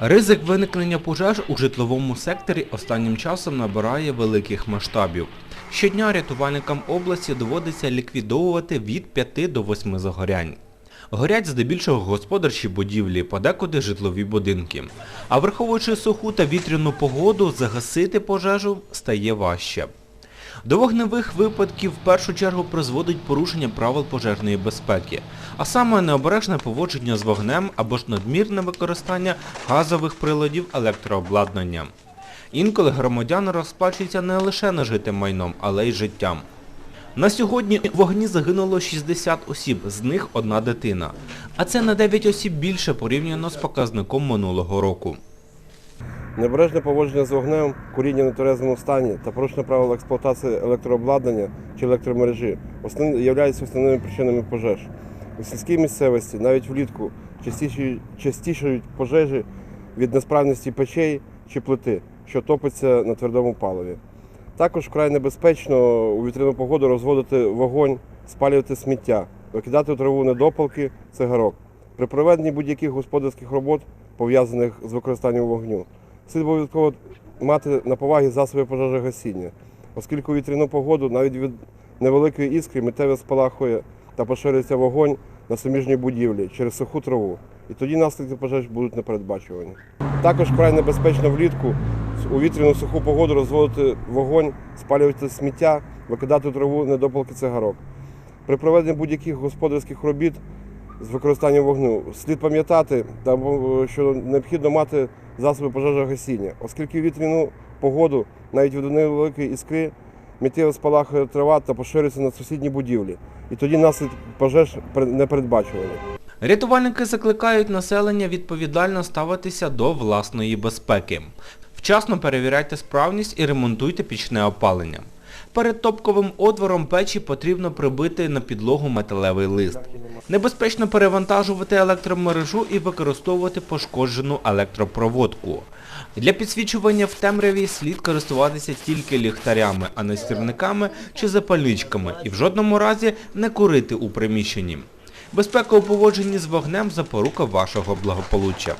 Ризик виникнення пожеж у житловому секторі останнім часом набирає великих масштабів. Щодня рятувальникам області доводиться ліквідовувати від 5 до 8 загорянь. Горять здебільшого господарчі будівлі, подекуди житлові будинки. А враховуючи суху та вітряну погоду, загасити пожежу стає важче. До вогневих випадків в першу чергу призводить порушення правил пожежної безпеки, а саме необережне поводження з вогнем або ж надмірне використання газових приладів електрообладнання. Інколи громадяни розплачуються не лише нажитим майном, але й життям. На сьогодні у вогні загинуло 60 осіб, з них одна дитина. А це на 9 осіб більше порівняно з показником минулого року. Небережне поводження з вогнем, куріння на тверезому стані та порушення правил експлуатації електрообладнання чи електромережі являються основними причинами пожеж. У сільській місцевості навіть влітку частішають пожежі від несправності печей чи плити, що топиться на твердому паливі. Також вкрай небезпечно у вітряну погоду розводити вогонь, спалювати сміття, викидати у траву недопалки, цигарок. При проведенні будь-яких господарських робот, пов'язаних з використанням вогню, слід обов'язково мати на повагі засоби пожежогасіння, оскільки у вітряну погоду навіть від невеликої іскри миттєво спалахує та поширюється вогонь на суміжній будівлі через суху траву. І тоді наслідки пожеж будуть непередбачувані. Також вкрай небезпечно влітку у вітряну суху погоду розводити вогонь, спалювати сміття, викидати траву недопалки цигарок. При проведенні будь-яких господарських робіт з використанням вогню слід пам'ятати, е, що необхідно мати засоби пожежогасіння, оскільки вітряну погоду навіть від невеликої іскри миттєво спалахує трава та поширюється на сусідні будівлі. І тоді наслідки пожеж пер- непередбачувані. Рятувальники закликають населення відповідально ставитися до власної безпеки. Вчасно перевіряйте справність і ремонтуйте пічне опалення. Перед топковим отвором печі потрібно прибити на підлогу металевий лист. Небезпечно перевантажувати електромережу і використовувати пошкоджену електропроводку. Для підсвічування в темряві слід користуватися тільки ліхтарями, а не стірниками чи запальничками і в жодному разі не курити у приміщенні. Безпека у поводженні з вогнем – запорука вашого благополуччя.